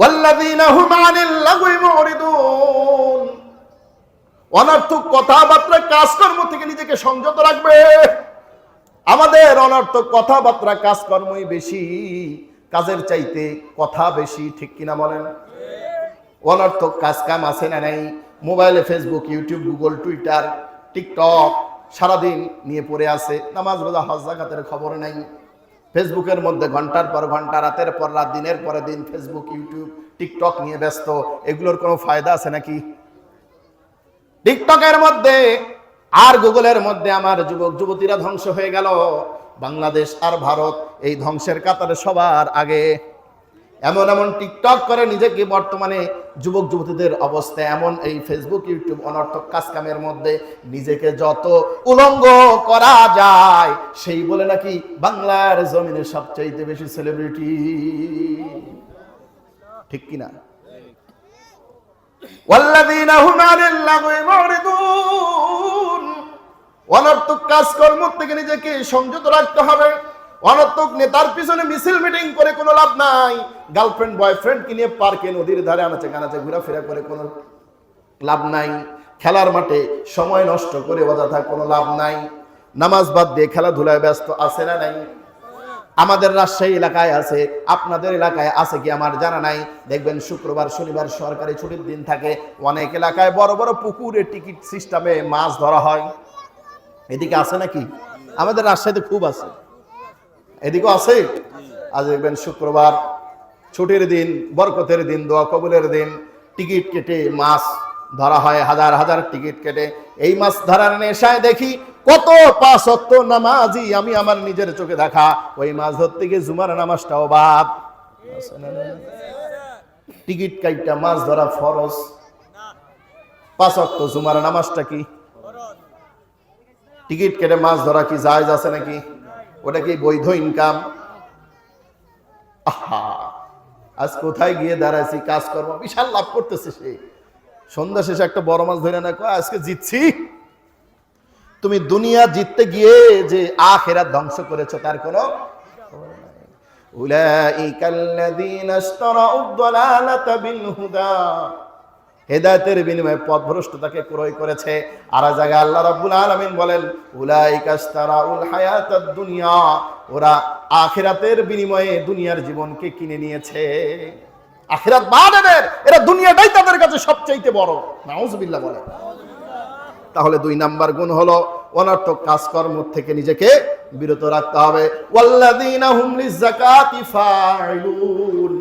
ওয়াল্লাযীনা হুম আনিল লাগwi মুরিদুন। অনর্থক কথাবার্তা, কাজকর্ম থেকে নিজেকে সংযত রাখবে। আমাদের অনর্থক কথাবার্তা, কাজকর্মই বেশি, কাজের চাইতে কথা বেশি, ঠিক কিনা বলেন? অনর্থক কাজ কাম আছে না নাই? মোবাইলে Facebook YouTube Google Twitter TikTok সারাদিন নিয়ে পড়ে আছে। নামাজ, রোজা, হজ, জাকাতের খবর নাই। ফেসবুকের মধ্যে ঘণ্টার পর ঘণ্টা, রাতের পর রাত, দিনের পরে দিন, ফেসবুক, ইউটিউব, টিকটক নিয়ে ব্যস্ত। এগুলোর কোনো ফায়দা আছে নাকি? টিকটকের মধ্যে আর গুগলের মধ্যে আমার যুবক, যুবতীরা ধ্বংস হয়ে গেল। বাংলাদেশ আর ভারত, এই ধ্বংসের কাতারে সবার আগে। এমন এমন টিকটক করে নিজেকে বর্তমানে যুবক যুবতীদের অবস্থা এমন এই ফেসবুক ইউটিউব অনর্থক কাজকামের মধ্যে নিজেকে যত উলঙ্গ করা যায় সেই বলে নাকি বাংলার জমিনে সবচাইতে বেশি সেলিব্রিটি ঠিক কিনা والذين هم عن اللغو معرضون অনর্থক কাজকর্ম থেকে নিজেকে সংযত রাখতে হবে অনর্থক নেতার পিছনে মিছিল মিটিং করে কোনো লাভ নাই। গার্লফ্রেন্ড, বয়ফ্রেন্ড কিনে পার্কে নদীর ধারে আনাচে কানাচে ঘোরাফেরা করে কোনো লাভ নাই। খেলার মাঠে সময় নষ্ট করে অযথা কোনো লাভ নাই। নামাজ বাদ দিয়ে খেলাধুলায় ব্যস্ত আছে না নাই? আমাদের রাজশাহী এলাকায় আছে, আপনাদের এলাকায় আছে কি আমার জানা নাই? দেখবেন শুক্রবার, শনিবার সরকারি ছুটির দিন থাকে। অনেক এলাকায় বড় বড় পুকুরে টিকিট সিস্টেমে মাছ ধরা হয়। এদিকে আছে নাকি? আমাদের রাজশাহীতে খুব আছে। এদিকেও আছে। আজ দেখবেন শুক্রবার, ছুটির দিন, বরকতের দিন, দোয়া কবুলের দিন, টিকিট কেটে মাছ ধরা হয়, হাজার হাজার টিকিট কেটে। এই মাছ ধরার নেশায় দেখি কত পাঁচ অক্ত নামাজি আমি আমার নিজের চোখে দেখা। ওই মাছ ধরতে গিয়ে জুমার নামাজটাও বাদ? টিকিট কাইটা মাছ ধরা ফরজ। পাঁচ অক্ত জুমার নামাজটা কি? টিকিট কেটে মাছ ধরা কি জায়েজ আছে নাকি? ওটা কি বৈধ ইনকাম আহা আজ কোথায় গিয়ে দাঁড়াইছি কাজকর্ম বিশাল লাভ করতেছে সে সন্ধ্যা শেষে একটা বড় মাছ ধরে না কয়, আজকে জিতছি তুমি দুনিয়া জিততে গিয়ে যে আখেরাত ধ্বংস করেছো তার কোনো أولئك الذين اشتروا الضلالة بالهدى হেদায়েতের বিনিময়ে পথভ্রষ্টতাকে ক্রয় করেছে। আর জায়গায় আল্লাহ রাব্বুল আলামিন বলেন, উলাইকা ইশতারাউল হায়াতাদ দুনিয়া ওরা আখিরাতের বিনিময়ে দুনিয়ার জীবনকে কিনে নিয়েছে। আখিরাত বাদ এদের, এরা দুনিয়াটাই তাদের কাছে সবচাইতে বড়। নাউজুবিল্লাহ বলে। তাহলে দুই নাম্বার গুণ হলো, অনর্থক কাজকর্ম থেকে নিজেকে বিরত রাখতে হবে। ওয়াল্লাযীনা হুম লিযাকাতি ফাইলুন